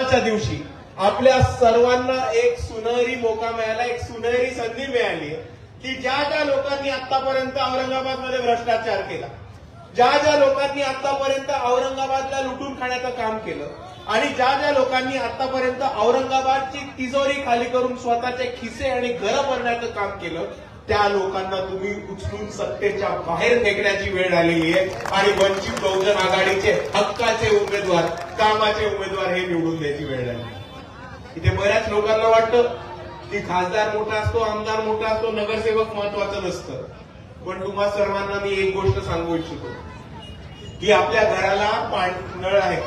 आजच्या दिवशी आपल्या सर्वांना एक सुनहरी मोका मिळाला एक सुनहरी संधी मिळाली की ज्या ज्या लोकांनी आतापर्यंत औरंगाबादमध्ये भ्रष्टाचार केला ज्या ज्या लोकांनी आतापर्यंत औरंगाबादला लुटून खाण्याचं काम केलं आणि ज्या ज्या लोकांनी आतापर्यंत औरंगाबादची तिजोरी खाली करून स्वतःचे खिसे आणि घरं भरण्याचं काम केलं त्या लोकांना तुम्ही उचलून सत्तेच्या बाहेर फेकण्याची वेळ आलेली आहे आणि वंचित बहुजन आघाडीचे हक्काचे उमेदवार कामाचे उमेदवार हे निवडून द्यायची वेळ आली इथे बऱ्याच लोकांना वाटतं की खासदार मोठा असतो आमदार मोठा असतो नगरसेवक महत्वाचं नसतं. पण तुम्हा सर्वांना मी एक गोष्ट सांगू इच्छितो. की आपल्या घराला नळ आहे.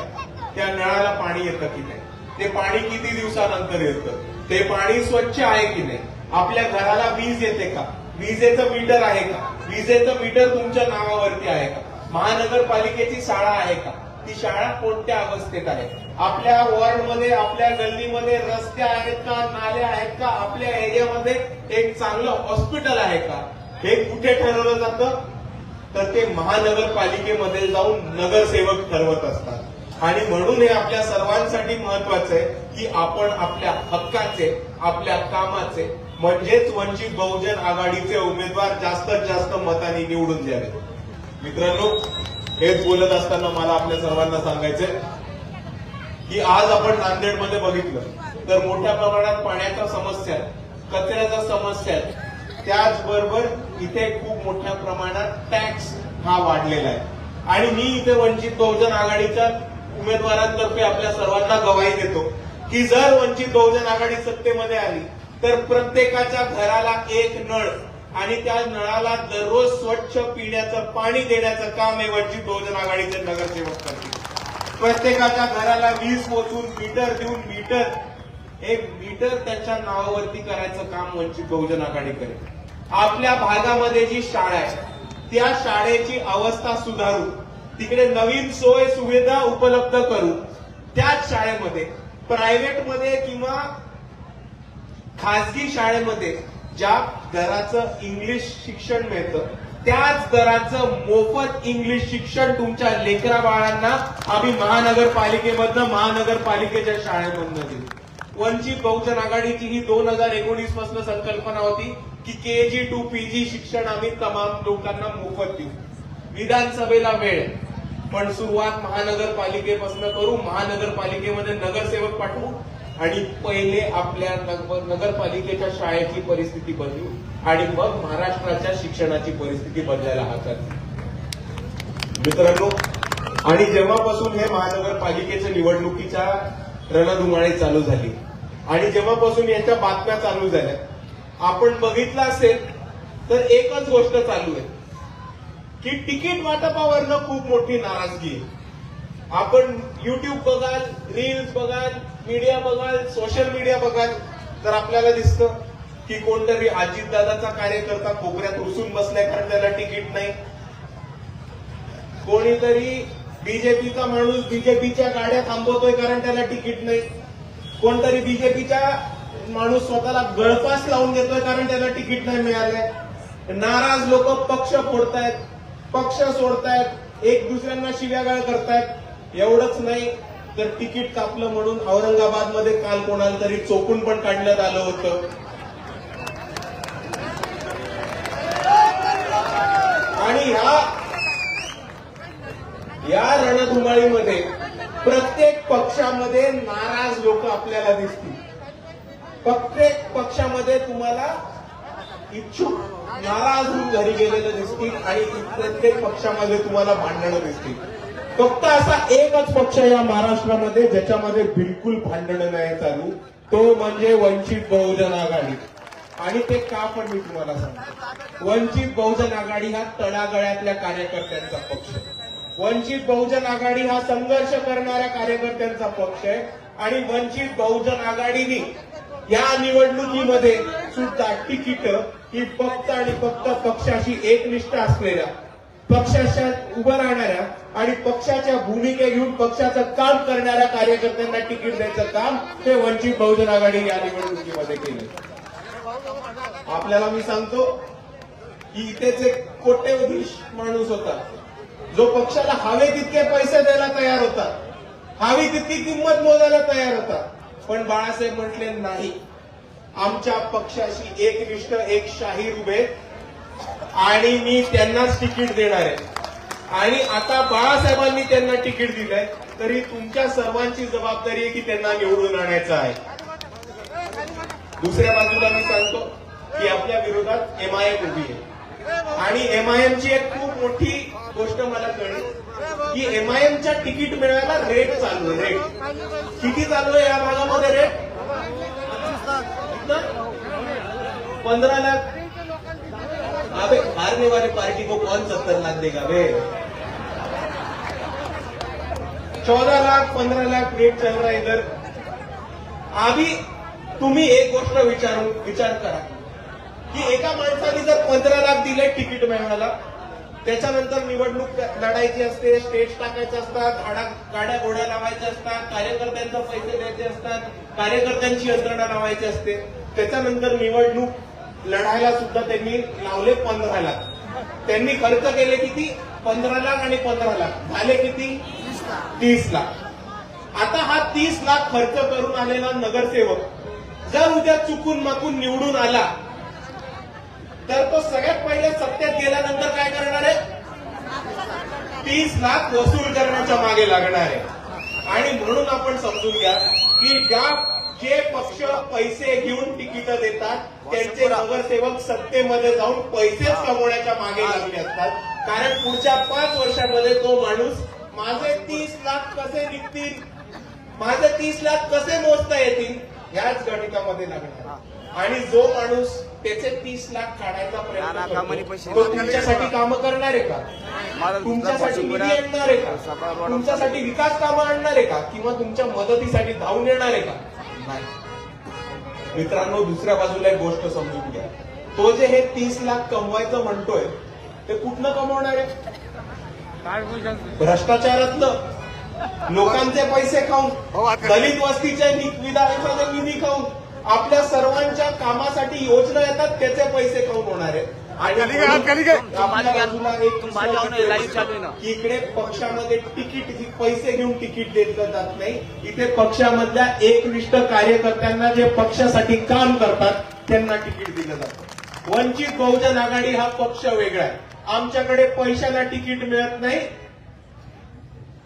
त्या नळाला पाणी येतं की नाही? ते पाणी किती दिवसानंतर येतं? ते पाणी स्वच्छ आहे की नाही? आपल्या घराला वीज येते का? विजेचं मीटर आहे का? विजेचं मीटर तुमच्या नावावरती आहे का? महानगरपालिकेची शाळा आहे का? ती शाळा कोणत्या अवस्थेत आहे? आपल्या वॉर्डमध्ये आपल्या गल्लीमध्ये रस्ते आहेत का नाल्या आहेत का? आपल्या एरियामध्ये एक चांगलं हॉस्पिटल आहे का? हे कुठे ठरवलं जातं? तर ते महानगरपालिकेमध्ये जाऊन नगरसेवक ठरवत असतात. आणि म्हणून हे आपल्या सर्वांसाठी महत्वाचं आहे की आपण आपल्या हक्काचे आपल्या कामाचे म्हणजेच वंचित बहुजन आघाडीचे उमेदवार जास्तीत जास्त मताने निवडून द्यावे. मित्रांनो हेच बोलत असताना मला आपल्या सर्वांना सांगायचंय की आज आपण नांदेडमध्ये बघितलं तर मोठ्या प्रमाणात पाण्याच्या समस्या कचऱ्याच्या समस्या त्याचबरोबर इथे खूप मोठ्या प्रमाणात टॅक्स हा वाढलेला आहे. आणि मी इथे वंचित बहुजन आघाडीच्या उमेदवारांतर्फे आपल्या सर्वांना गवाही देतो की जर वंचित बहुजन आघाडी सत्तेमध्ये आली तर प्रत्येकाच्या घराला एक नळ आणि त्या नळाला दररोज स्वच्छ पिण्याचं पाणी देण्याचं काम हे वंचित बहुजन आघाडीचे नगरसेवक करतील. प्रत्येकाच्या घराला वीज पोचून मीटर देऊन मीटर हे मीटर त्याच्या नावावरती करायचं काम वंचित बहुजन आघाडी करेल. आपल्या भागामध्ये जी शाळा आहे त्या शाळेची अवस्था सुधारू तिकडे नवीन सोय सुविधा उपलब्ध करू त्याच शाळेमध्ये प्रायव्हेटमध्ये किंवा खासगी शाळेमध्ये ज्या दराचं इंग्लिश शिक्षण मिळतं त्याच दराचं मोफत इंग्लिश शिक्षण तुमच्या लेकरा बाळांना आम्ही महानगरपालिकेमधनं महानगरपालिकेच्या शाळेमधनं देऊ वंचित बहुजन आघाडीची ही दोन हजार एकोणीसपासून संकल्पना होती की के जी टू पी जी शिक्षण आम्ही तमाम लोकांना मोफत देऊ. विधानसभेला वेळ. पण सुरुवात महानगरपालिकेपासून करू महानगरपालिकेमध्ये नगरसेवक पाठवू आणि पहिले आपल्या नगरपालिकेच्या शाळेची परिस्थिती बदलू आणि मग महाराष्ट्राच्या शिक्षणाची परिस्थिती बदलायला हातात मित्रांनो आणि जेव्हापासून हे महानगरपालिकेच्या निवडणुकीच्या रणधुमाळी चालू झाली आणि जेव्हापासून याच्या बातम्या चालू झाल्या आपण बघितलं असेल तर एकच गोष्ट चालू आहे की तिकीट वाटपावरनं खूप मोठी नाराजगी आहे. आपण युट्यूब बघाल रील्स बघाल मीडिया बघाल सोशल मीडिया बघाल तर आपल्याला दिसतं की कोणतरी अजितदादाचा कार्यकर्ता कोपऱ्यात रुसून बसलाय कारण त्याला तिकीट नाही. कोणीतरी बीजेपीचा माणूस बीजेपीच्या गाड्या थांबवतोय कारण त्याला तिकीट नाही. कोणतरी बीजेपीच्या माणूस स्वतःला गळपास लावून देतोय कारण त्याला तिकीट नाही मिळालंय. नाराज लोक पक्ष फोडतायत पक्ष सोडतायत एक दुसऱ्यांना शिव्यागाळ करतायत. एवढंच नाही. तर तिकीट कापलं म्हणून औरंगाबादमध्ये काल कोणाला तरी चोकून पण काढण्यात आलं होतं. आणि या या रणधुमाळीमध्ये प्रत्येक पक्षामध्ये नाराज लोक आपल्याला दिसतील. प्रत्येक पक्षामध्ये तुम्हाला इच्छुक नाराज होऊन घरी गेलेलं दिसतील आणि प्रत्येक पक्षामध्ये तुम्हाला भांडणं दिसतील. फक्त असा एकच पक्ष या महाराष्ट्रामध्ये ज्याच्यामध्ये बिलकुल भांडणं नाही चालू. तो म्हणजे वंचित बहुजन आघाडी. आणि ते का पण मी तुम्हाला सांगतो. वंचित बहुजन आघाडी हा तळागळ्यातल्या कार्यकर्त्यांचा पक्ष आहे. वंचित बहुजन आघाडी हा संघर्ष करणाऱ्या कार्यकर्त्यांचा पक्ष आहे. आणि वंचित बहुजन आघाडीने या निवडणुकीमध्ये सुद्धा तिकीट ही फक्त आणि फक्त पक्षाशी एकनिष्ठ असलेल्या पक्षाच्या उभं राहणाऱ्या आणि पक्षाच्या भूमिके घेऊन पक्षाचं काम करणाऱ्या कार्यकर्त्यांना तिकीट द्यायचं काम ते वंचित बहुजन आघाडी या निवडणुकीमध्ये केलं आपल्याला मी सांगतो की इथेच एक कोट्यवधीश माणूस होता. जो पक्षाला हवे तितके पैसे द्यायला तयार होता. हवी तितकी किंमत मोजायला तयार होता. पण बाळासाहेब म्हटले नाही. आमच्या पक्षाशी एकनिष्ठ एक शाहीर उभे आणि मी त्यांनाच तिकीट देणार आहे. आणि आता बाळासाहेबांनी त्यांना तिकीट दिलंय तरी तुमच्या सर्वांची जबाबदारी आहे की त्यांना निवडून आणायचं आहे. दुसऱ्या बाजूला मी सांगतो की आपल्या विरोधात एमआयएम उभी आहे. आणि एमआयएमची एक खूप मोठी गोष्ट मला कळली की एमआयएमच्या तिकीट मिळायला रेट चालू आहे रेट किती चालू आहे या भागामध्ये रेट पंधरा लाख. अबे हारने वाले पार्टी को कौन सत्तर लाख देगा बे? चौदह लाख पंद्रह लाख वेट चल रहा है इधर। अभी तुम्ही एक गोष्ट विचारू विचार करा. की एका माणसाने जर पंधरा लाख दिले तिकीट मिळाला त्याच्यानंतर निवडणूक लढायची असते स्टेज टाकायचे असतात गाड्या घोड्या लावायच्या असतात कार्यकर्त्यांचा पैसे द्यायचे असतात कार्यकर्त्यांची यंत्रणा लावायची असते त्याच्यानंतर निवडणूक लढायला सुद्धा त्यांनी लावले पंधरा लाख. त्यांनी खर्च केले किती? पंधरा लाख आणि पंधरा लाख. झाले किती? तीस लाख. आता हा तीस लाख खर्च करून आलेला नगरसेवक जर उद्या चुकून माकून निवडून आला तर तो सगळ्यात पहिले सत्तेत गेल्यानंतर काय करणार आहे? तीस लाख वसूल करण्याच्या मागे लागणार आहे. आणि म्हणून आपण समजून घ्या की ज्या जे पक्ष पैसे घेऊन तिकीट देतात त्यांचे नगरसेवक सत्तेमध्ये जाऊन पैसेच कमवण्याच्या मागे लागले असतात. कारण पुढच्या पाच वर्षामध्ये तो माणूस माझे तीस लाख कसे निघतील? माझे तीस लाख कसे मोजता येतील? ह्याच गणितामध्ये लागणार आणि जो माणूस त्याचे तीस लाख काढायचा प्रयत्न तो. तुमच्यासाठी कामं करणार आहे का? तुमच्यासाठी निधी आणणार आहे का? तुमच्यासाठी विकास कामं आणणार आहे का? किंवा तुमच्या मदतीसाठी धावून येणार आहे का? नाही. मित्रांनो दुसऱ्या बाजूला एक गोष्ट समजून घ्या. तो जे हे तीस लाख कमवायचं म्हणतोय ते कुठनं कमवणार आहे? भ्रष्टाचारातलं लोकांचे पैसे खाऊन दलित वस्तीचे नि- निधी खाऊन आपल्या सर्वांच्या कामासाठी योजना येतात त्याचे पैसे खाऊन होणार आहे. इकडे पक्षामध्ये तिकीट पैसे घेऊन तिकीट दिलं जात नाही. इथे पक्षामधल्या एकनिष्ठ कार्यकर्त्यांना जे पक्षासाठी काम करतात त्यांना तिकीट दिलं जातं. वंचित बहुजन आघाडी हा पक्ष वेगळा आहे. आमच्याकडे पैशाला तिकीट मिळत नाही.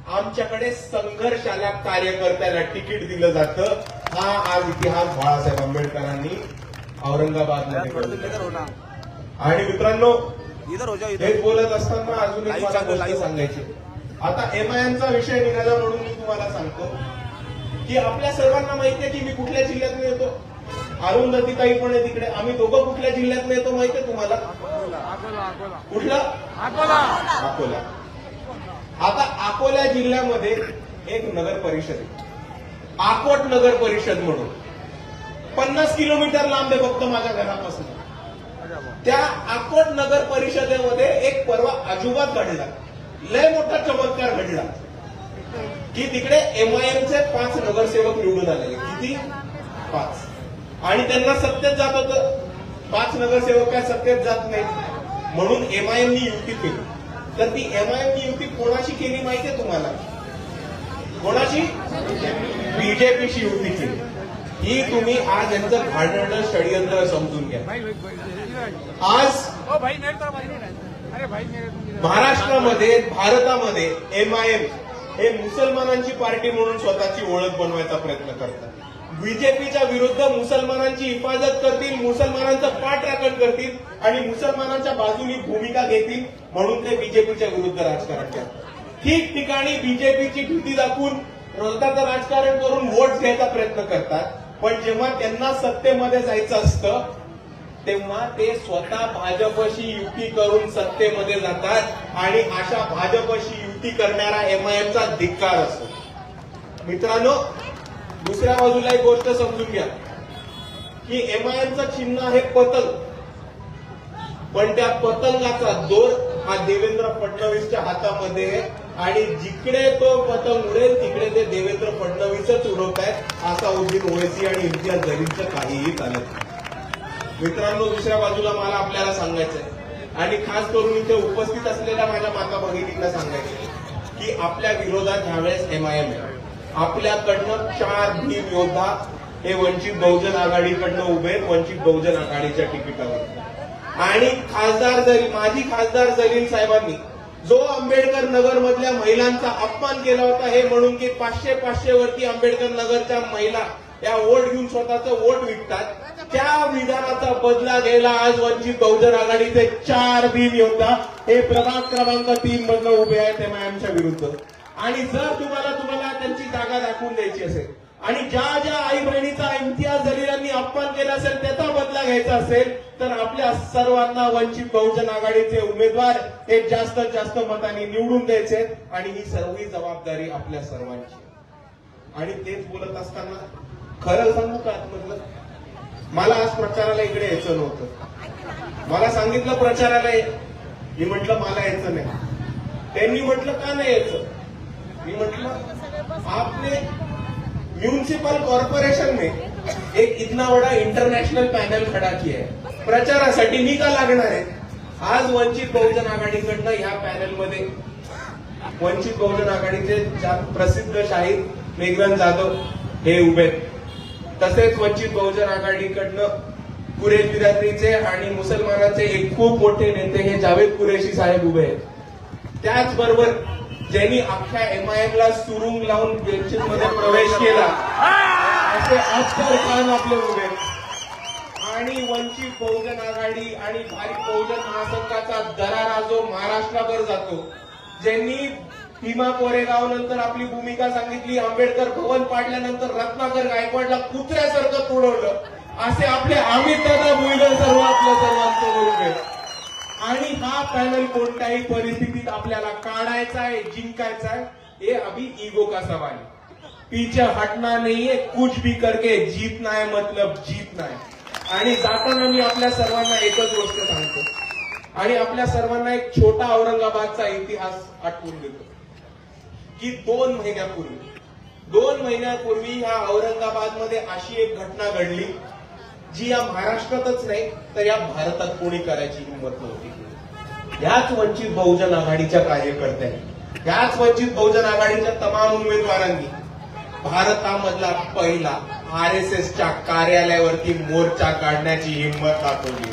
आमच्याकडे संघर्षाला कार्यकर्त्याला तिकीट दिलं जातं. हा आज इतिहास बाळासाहेब आंबेडकरांनी औरंगाबादमध्ये आणि मित्रांनो इधर हो हेच बोलत असताना अजून एक मला गोष्ट. सांगायची आता एमआयएमचा विषय निघाला म्हणून मी तुम्हाला सांगतो की आपल्या सर्वांना माहिती आहे की मी कुठल्या जिल्ह्यातून येतो? अरुंधतीताई पण आहे तिकडे. आम्ही दोघं कुठल्या जिल्ह्यातून येतो माहितीये तुम्हाला? कुठलं? अकोला. आता अकोला जिल्ह्यामध्ये एक नगर परिषद आहे. आकोट नगर परिषद म्हणून. पन्नास किलोमीटर लांब आहे फक्त माझ्या घरापासून. त्या अकोट नगर परिषदेमध्ये एक परवा अजिबात घडला. लय मोठा चमत्कार घडला. की तिकडे एमआयएमचे पाच नगरसेवक निवडून आलेले किती? पाच. आणि त्यांना सत्तेत जात होतं. पाच नगरसेवक काय सत्तेत जात नाहीत. म्हणून एमआयएमनी युती केली. तर ती एमआयएमनी युती कोणाशी केली माहितीये तुम्हाला? कोणाशी? बीजेपीशी युती केली. ही तुम्ही आज यांचं घाणेरडं षडयंत्र समजून घ्या. आज महाराष्ट्रामध्ये भारतामध्ये एमआयएम हे मुसलमानांची पार्टी म्हणून स्वतःची ओळख बनवायचा प्रयत्न करतात. बीजेपीच्या विरुद्ध मुसलमानांची हिफाजत करतील मुसलमानांचं पाठराखण करतील आणि मुसलमानांच्या बाजूनी भूमिका घेतील म्हणून ते बीजेपीच्या विरुद्ध राजकारण करतात. ठिकठिकाणी बीजेपीची भीती दाखवून रोजगारचं राजकारण करून वोट घ्यायचा प्रयत्न करतात. पण जेव्हा त्यांना सत्तेमध्ये जायचं असतं तेव्हा ते स्वतः भाजपशी युती करून सत्तेमध्ये जातात आणि अशा भाजपशी युती करणारा एमआयएमचा धिक्कार असतो. मित्रांनो दुसऱ्या बाजूला एक गोष्ट समजून घ्या. की एमआयएमचं चिन्ह आहे पतंग पण त्या पतंगाचा दोर हा देवेंद्र फडणवीसच्या हातामध्ये आणि जिकडे तो पतंग उडेल तिकडे ते देवेंद्र फडणवीसच उडवत आहेत असा उद्दीन ओवेसी आणि इम्तियाज जलीलचं काहीही चालत नाही. मित्रांनो दुसऱ्या बाजूला मला आपल्याला सांगायचंय. आणि खास करून इथे उपस्थित असलेल्या माझ्या माता भगिनींना सांगायचं की आपल्या विरोधात ह्यावेळेस एमआयएम आहे. आपल्याकडनं चार भीम योद्धा हे वंचित बहुजन आघाडीकडनं उभे वंचित बहुजन आघाडीच्या तिकिटावर. आणि खासदार जरी माजी खासदार जलील साहेबांनी जो आंबेडकर नगर मधल्या महिलांचा अपमान केला होता हे म्हणून की पाचशे पाचशे वरती आंबेडकर नगरच्या महिला या वोट घेऊन स्वतःचं वोट विकतात. त्या विधानाचा बदला घ्यायला आज वंचित बहुजन आघाडीचे चार भीम योद्धा हे प्रभाग क्रमांक तीन मधनं उभे आहेत मॅमच्या विरुद्ध. आणि जर तुम्हाला तुम्हाला त्यांची जागा दाखवून द्यायची असेल आणि ज्या ज्या आई बहिणीचा इम्तियाज जलीलांनी अपमान केला असेल त्याचा बदला घ्यायचा असेल तर आपल्या सर्वांना वंचित बहुजन आघाडीचे उमेदवार हे जास्त जास्त मतांनी निवडून द्यायचे आणि ही सर्व जबाबदारी आपल्या सर्वांची. आणि तेच बोलत असताना खरं सांगू का आतमधलं? मला आज प्रचाराला इकडे यायचं नव्हतं. मला सांगितलं प्रचाराला ये. मी म्हटलं मला यायचं नाही. त्यांनी म्हटलं का नाही यायचं? मी म्हटलं आपले म्युनिसिपल कॉर्पोरेशन में एक इतना बड़ा इंटरनेशनल पैनल खड़ा किया है। प्रचारासाठी मी का लागणार आहे? आज वंचित बहुजन आघाडीकडनं ह्या पॅनलमध्ये वंचित बहुजन आघाडीचे प्रसिद्ध शाहीर मेघरन जाधव हे उभे तसेच वंचित बहुजन आघाडीकडनं कुरेश बिरादरीचे आणि मुसलमानाचे एक खूप मोठे नेते हे जावेद कुरेशी साहेब उभे आहेत. त्याचबरोबर ज्यांनी अख्ख्या एमआयएम ला सुरुंग लावून बेंचेस मध्ये प्रवेश केला. असे अफसर खान आपले उभे. आणि वंचित बहुजन आघाडी आणि भारित बहुजन महासंघाचा दरारा जो महाराष्ट्राभर जातो ज्यांनी भीमा कोरेगाव नंतर आपली भूमिका सांगितली आंबेडकर भवन पाडल्यानंतर रत्नाकर गायकवाडला कुत्र्यासारखं तुडवलं असे आपले अमित दादा भुईगर सर्व सर्वांचं सर्वांसमोर आणि हा पॅनल कोणत्याही परिस्थितीत आपल्याला काढायचा आहे जिंकायचा आहे हे अभी इगो का सवाल है. पीछे हटना नहीं कुछ भी करके जीतना है मतलब जीतना है आणि जाताना मी आपल्या सर्वांना एकच गोष्ट सांगतो. आणि आपल्या सर्वांना एक छोटा औरंगाबादचा इतिहास आठवून देतो. की दोन महिन्यापूर्वी दोन महिन्यापूर्वी ह्या औरंगाबादमध्ये अशी एक घटना घडली. जी या महाराष्ट्रातच नाही तर या भारतात कोणी करायची हिंमत नव्हती. ह्याच वंचित बहुजन आघाडीच्या कार्यकर्त्यांनी ह्याच वंचित बहुजन आघाडीच्या तमाम उमेदवारांनी भारतामधला पहिला आर एस एसच्या कार्यालयावरती मोर्चा काढण्याची हिंमत दाखवली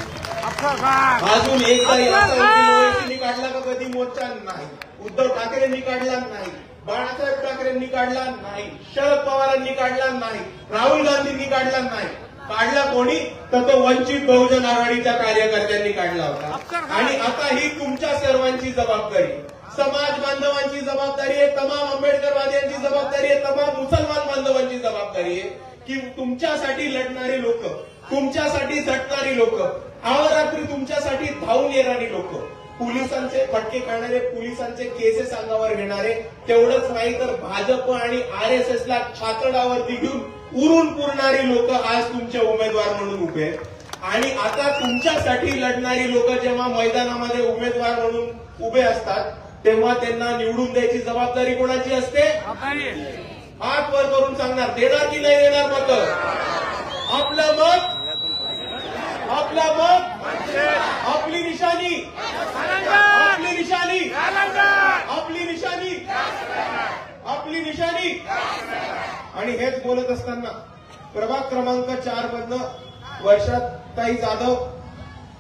अजून उद्धव ओवैसींनी काढला का कधी मोर्चा नाही? उद्धव ठाकरेंनी काढला नाही बाळासाहेब ठाकरेंनी काढला नाही शरद पवारांनी काढला नाही राहुल गांधींनी काढला नाही. काढला कोणी तर तो वंचित बहुजन आघाडीच्या कार्यकर्त्यांनी काढला होता. आणि आता ही तुमच्या सर्वांची जबाबदारी. समाज बांधवांची जबाबदारी आहे तमाम आंबेडकरवादियांची जबाबदारी आहे तमाम मुसलमान बांधवांची जबाबदारी आहे की तुमच्यासाठी लढणारी लोक तुमच्यासाठी झटणारी लोक अहोरात्री तुमच्यासाठी धावून येणारी लोक पोलिसांचे फटके खाणारे पोलिसांचे केसेस अंगावर घेणारे तेवढंच नाही तर भाजप आणि आर एस एस ला छातडावरती घेऊन उरून पुरणारी लोक आज तुमचे उमेदवार म्हणून उभे आहेत. आणि आता तुमच्यासाठी लढणारी लोक जेव्हा मैदानामध्ये उमेदवार म्हणून उभे असतात तेव्हा त्यांना निवडून द्यायची जबाबदारी कोणाची असते? हात वर करून सांगणार देणार की नाही देणार मत? आपलं मत? आपलं मत आपली निशाणी आपली निशाणी आपली निशाणी आपली निशाणी आणि हेच बोलत असताना प्रभाग क्रमांक चार मधनं वर्षात ताई जाधव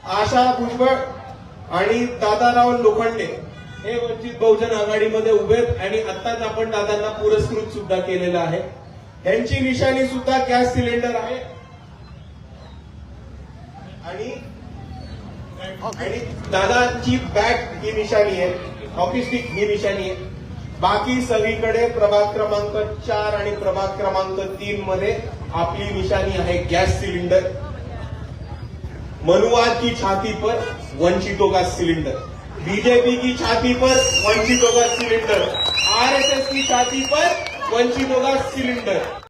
आशा भुजबळ आणि दादाराव लोखंडे हे वंचित बहुजन आघाडीमध्ये उभे आहेत आणि आताच आपण दादांना पुरस्कृत सुद्धा केलेलं आहे. यांची निशाणी सुद्धा गॅस सिलेंडर आहे. आणि आणि दादांची बॅग ही निशाणी आहे. हॉकी स्टिक ही निशाणी आहे. बाकी सगळीकडे प्रभाग क्रमांक चार आणि प्रभाग क्रमांक तीन मध्ये आपली निशाणी आहे गॅस सिलेंडर. मनुवाद की छाती पर वंचितों का सिलेंडर. बीजेपी की छाती पर वंचितों का सिलेंडर. आरएसएस की छाती पर वंचितों का सिलेंडर.